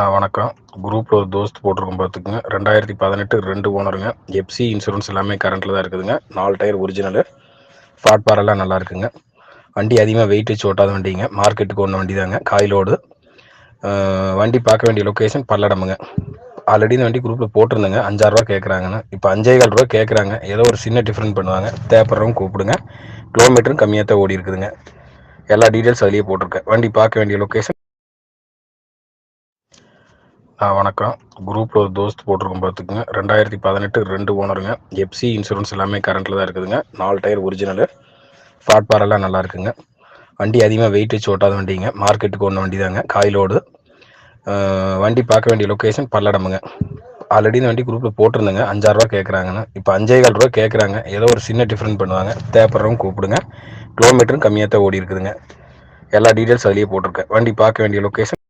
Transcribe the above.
ஆ வணக்கம். குரூப்பில் ஒரு தோஸ்த் போட்டிருக்கோம் பார்த்துக்குங்க. ரெண்டாயிரத்தி பதினெட்டு ரெண்டு ஓனருங்க. எஃப்சி இன்சூரன்ஸ் எல்லாமே கரண்ட்டில் தான் இருக்குதுங்க. நாலு டயர் ஒரிஜினலு பிளாட்பாரெல்லாம் நல்லா இருக்குங்க. வண்டி அதிகமாக வெயிட் வச்சு ஓட்டாத வண்டிங்க. மார்க்கெட்டுக்கு ஒன்று வண்டி தாங்க காயிலோடு வண்டி பார்க்க வேண்டிய லொக்கேஷன் பல்லடமுங்க. ஆல்ரெடி இந்த வண்டி குரூப்பில் போட்டிருந்தேங்க. அஞ்சாறுரூவா கேட்குறாங்கன்னு இப்போ அஞ்சே கால் ரூபா கேட்குறாங்க ஏதோ ஒரு சின்ன டிஃப்ரெண்ட் பண்ணுவாங்க. தேப்பரவும் கூப்பிடுங்க. கிலோமீட்டரும் கம்மியாக தான் ஓடி இருக்குதுங்க எல்லா டீட்டெயில்ஸ் அதிலேயே போட்டிருக்கேன். வண்டி பார்க்க வேண்டிய லொக்கேஷன் வணக்கம். குரூப்பில் ஒரு தோஸ்த் போட்டிருக்கோம் பார்த்துக்குங்க. ரெண்டாயிரத்தி பதினெட்டு ரெண்டு ஓனருங்க. எஃப்சி இன்சூரன்ஸ் எல்லாமே கரண்ட்டில் தான் இருக்குதுங்க. நாலு டயர் ஒரிஜினலு பிளாட்பாரெல்லாம் நல்லா இருக்குங்க. வண்டி அதிகமாக வெயிட் வச்சு ஓட்டாத வண்டிங்க. மார்க்கெட்டுக்கு ஒன்று வண்டி தாங்க காயிலோடு வண்டி பார்க்க வேண்டிய லொக்கேஷன் பல்லடமுங்க. ஆல்ரெடி இந்த வண்டி குரூப்பில் போட்டிருந்தேங்க. அஞ்சாறுரூவா கேட்குறாங்கன்னு இப்போ அஞ்சே கால் ரூபா கேட்குறாங்க ஏதோ ஒரு சின்ன டிஃப்ரெண்ட் பண்ணுவாங்க. தேப்பரவும் கூப்பிடுங்க. கிலோமீட்டரும் கம்மியாக தான் ஓடி இருக்குதுங்க எல்லா டீட்டெயில்ஸ் அதிலேயே போட்டிருக்கேன். வண்டி பார்க்க வேண்டிய லொக்கேஷன்